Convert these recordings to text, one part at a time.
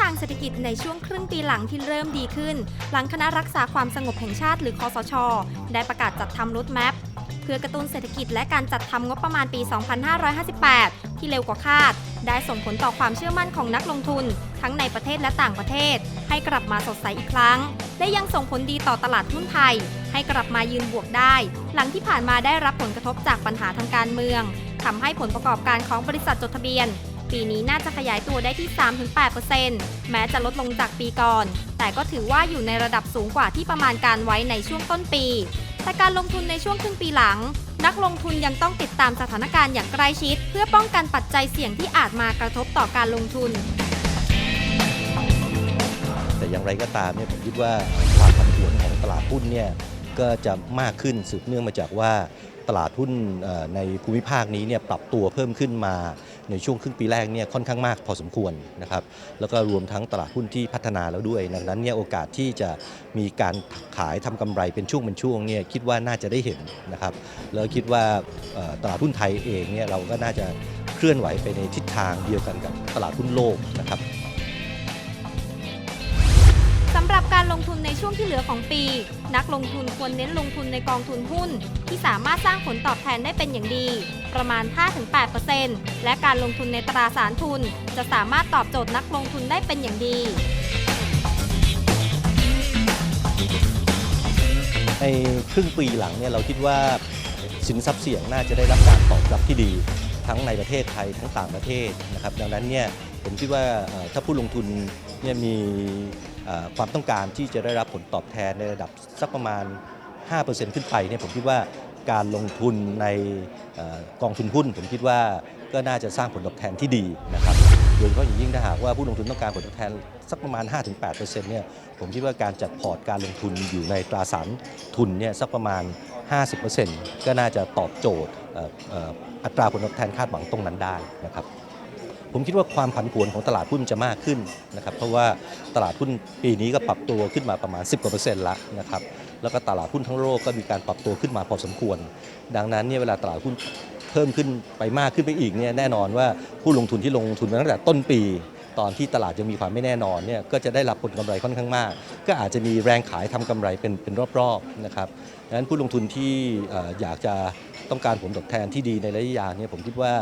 ทางเศรษฐกิจในช่วงครึ่งปีหลังที่เริ่มดีขึ้น หลังคณะรักษาความสงบแห่งชาติหรือคอสช ได้ประกาศจัดทำรถแมพเพื่อกระตุ้นเศรษฐกิจและการจัดทำงบประมาณปี 2558 ที่เร็วกว่าคาด ได้ส่งผลต่อความเชื่อมั่นของนักลงทุน ทั้งในประเทศและต่างประเทศ ให้กลับมาสดใสอีกครั้ง และยังส่งผลดีต่อตลาดหุ้นไทย ให้กลับมายืนบวกได้ หลังที่ผ่านมาได้รับผลกระทบจากปัญหาทางการเมืองทำให้ผลประกอบการของบริษัทจดทะเบียน ปีนี้น่าจะขยายตัวได้ที่ 3-8%แม้จะลดลงจากปีก่อน แต่ก็ถือว่าอยู่ในระดับสูงกว่าที่ประมาณการไว้ในช่วงต้นปี แต่การลงทุนในช่วงครึ่งปีหลัง นักลงทุนยังต้องติดตามสถานการณ์อย่างใกล้ชิด เพื่อป้องกันปัจจัยเสี่ยงที่อาจมากระทบต่อการลงทุน แต่อย่างไรก็ตามเนี่ยผมคิดว่าความผันผวนของตลาดหุ้นเนี่ยก็จะมากขึ้นสืบเนื่องมาจากว่าตลาดหุ้นในภูมิภาคนี้เนี่ยปรับตัวเพิ่มขึ้นมา ในช่วงครึ่งปีแรกเนี่ยค่อนข้างมากพอสมควรนะครับแล้วก็รวมทั้งตลาดหุ้นที่พัฒนาแล้วด้วย ดังนั้นเนี่ยโอกาสที่จะมีการขายทำกำไรเป็นช่วงเป็นช่วงเนี่ยคิดว่าน่าจะได้เห็นนะครับแล้วคิดว่าตลาดหุ้นไทยเองเนี่ยเราก็น่าจะเคลื่อนไหวไปในทิศทางเดียวกันกับตลาดหุ้นโลกนะครับ ลงทุนในช่วงที่เหลือของปี นักลงทุนควรเน้นลงทุนในกองทุนหุ้น ที่สามารถสร้างผลตอบแทนได้เป็นอย่างดี ประมาณ 5-8%และการลงทุนในตราสารทุน จะสามารถตอบโจทย์นักลงทุนได้เป็นอย่างดีในครึ่งปีหลังเนี่ยเราคิดว่าสินทรัพย์เสี่ยงน่าจะได้รับการตอบรับที่ดี ทั้งในประเทศไทยทั้งต่างประเทศนะครับดังนั้นเนี่ยผมคิดว่าถ้าผู้ลงทุนเนี่ยมี ความต้องการที่จะได้รับผลตอบแทนในระดับสักประมาณ 5%ขึ้นไปเนี่ยผมคิดว่าการลงทุนในอกองทุนหุ้น ผมคิดว่าก็น่าจะสร้างผลตอบแทนที่ดีนะครับโดยเฉพาะอย่างยิ่งถ้าหากว่าผู้ลงทุนต้องการผลตอบแทนสักประมาณ 5-8%เนี่ยผมคิดว่าการจัดพอร์ตการลงทุนอยู่ในตราสารทุนเนี่ยสักประมาณ 50%ก็น่าจะตอบโจทย์อัตราผลตอบแทนคาดหวังตรงนั้นได้นะครับ ผมคิดว่าความผันผวนของตลาดหุ้นจะมากขึ้นนะครับเพราะว่าตลาดหุ้นปีนี้ก็ปรับตัวขึ้นมาประมาณ 10กว่าเปอร์เซ็นต์ละนะครับแล้วก็ตลาดหุ้นทั้งโลกก็มีการปรับตัวขึ้นมาพอสมควร ดังนั้นเนี่ยเวลาตลาดหุ้นเพิ่มขึ้นไปมากขึ้นไปอีกเนี่ยแน่นอนว่าผู้ลงทุนที่ลงทุนมาตั้งแต่ต้นปีตอนที่ตลาดยังมีความไม่แน่นอนเนี่ยก็จะได้รับผลกำไรค่อนข้างมาก ก็อาจจะมีแรงขายทำกำไรเป็นเป็นรอบๆนะครับดังนั้นผู้ลงทุนที่เอ่ออยากจะต้องการผลตอบแทนที่ดีในระยะยาวเนี่ยผมคิดว่า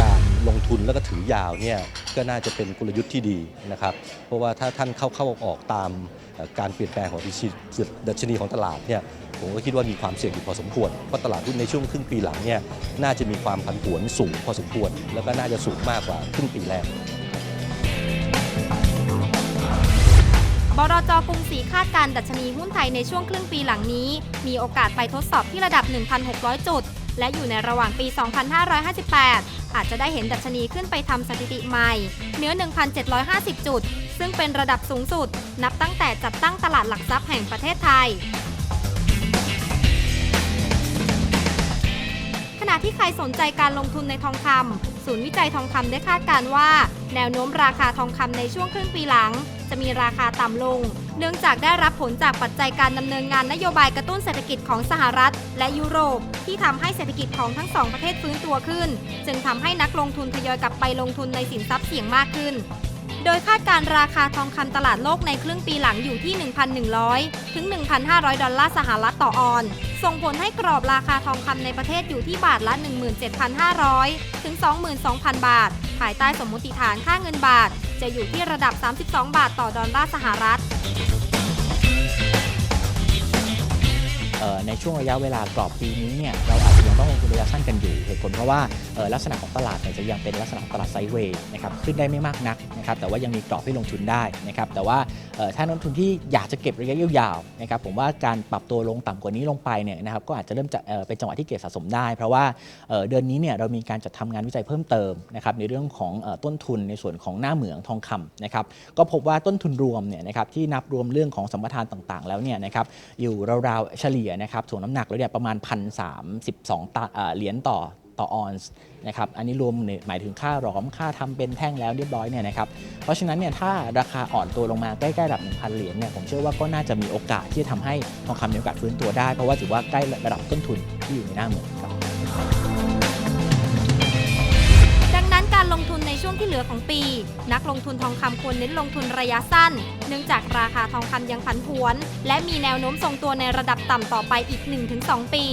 การลงทุนแล้วก็ถือยาวเนี่ยก็น่าจะเป็นกลยุทธ์ที่ดีนะครับ เพราะว่าถ้าท่านเข้าเข้าออกตามการเปลี่ยนแปลงของดัชนีดัชนีของตลาดเนี่ยผมก็คิดว่ามีความเสี่ยงอยู่พอสมควร เพราะตลาดหุ้นในช่วงครึ่งปีหลังเนี่ยน่าจะมีความผันผวนสูงพอสมควร แล้วก็น่าจะสูงมากกว่าครึ่งปีแรกบรจกรุงศรีคาดการณ์ดัชนีหุ้นไทยในช่วงครึ่งปีหลังนี้ มีโอกาสไปทดสอบที่ระดับ 1,600 จุด และอยู่ในระหว่างปี 2558 อาจจะได้เห็นดัชนีขึ้นไปทำสถิติใหม่ เหนือ 1,750 จุด ซึ่งเป็นระดับสูงสุด นับตั้งแต่จัดตั้งตลาดหลักทรัพย์แห่งประเทศไทยขณะที่ใครสนใจการลงทุนในทองคำศูนย์วิจัยทองคำได้คาดการณ์ว่า แนวโน้มราคาทองคำในช่วงครึ่งปีหลัง จะมีราคาต่ำลง เนื่องจากได้รับผลจากปัจจัยการดำเนินงานนโยบายกระตุ้นเศรษฐกิจของสหรัฐ และยุโรป ที่ทำให้เศรษฐกิจของทั้งสองประเทศฟื้นตัวขึ้น จึงทำให้นักลงทุนทยอยกลับไปลงทุนในสินทรัพย์เสี่ยงมากขึ้น โดยคาดการราคาทองคำตลาดโลกในครึ่งปีหลังอยู่ที่ 1,100 ถึง 1,500 ดอลลาร์สหรัฐต่อออน ส่งผลให้กรอบราคาทองคำในประเทศอยู่ที่บาทละ 17,500 ถึง 22,000 บาท ภายใต้สมมติฐานค่าเงินบาท จะอยู่ที่ระดับ 32 บาทต่อดอลลาร์สหรัฐ ช่วงระยะเวลากรอบปีนี้เนี่ยเราอาจจะยังต้องลงทุนระยะสั้นกันอยู่เหตุผลเพราะว่าลักษณะของตลาดเนี่ยจะยังเป็นลักษณะของตลาดไซด์เวย์นะครับขึ้นได้ไม่มากนักนะครับแต่ว่ายังมีกรอบให้ลงทุนได้นะครับแต่ว่าถ้านักลงทุนที่อยากจะเก็บระยะยาวๆนะครับผมว่าการปรับตัวลงต่ำกว่านี้ลงไปเนี่ยนะครับก็อาจจะเริ่มจะเป็นจังหวะที่เก็บสะสมได้ เพราะว่าเดือนนี้เนี่ยเรามีการจัดทำงานวิจัยเพิ่มเติมนะครับในเรื่องของต้นทุนในส่วนของหน้าเหมืองทองคำนะครับก็พบว่าต้นทุนรวมเนี่ยนะครับที่นับรวมเรื่องของสัมปทานต่างๆ แล้วเนี่ยนะครับอยู่ราวๆเฉลี่ยนะครับถ่วงน้ำหนักแล้วเนี่ยประมาณ 1,032ตาเอ่อเหรียญต่อต่อออนซ์นะครับ อันนี้รวมเนี่ยหมายถึงค่าหลอม ค่าทำเป็นแท่งแล้วเรียบร้อยเนี่ยนะครับ เพราะฉะนั้นเนี่ยถ้าราคาอ่อนตัวลงมาใกล้ๆระดับ 1,000 เหรียญเนี่ยผมเชื่อว่าก็น่าจะมีโอกาสที่จะทำให้ทองคำมีโอกาสฟื้นตัวได้ เพราะว่าถือว่าใกล้ระดับต้นทุนที่อยู่ในหน้าเหมือนครับ เหลือลือของปี นักลงทุนทองคำควรเน้นลงทุนระยะสั้น เนื่องจากราคาทองคำยังผันผวน และมีแนวโน้มทรงตัวในระดับต่ำต่อไปอีก 1-2 ปี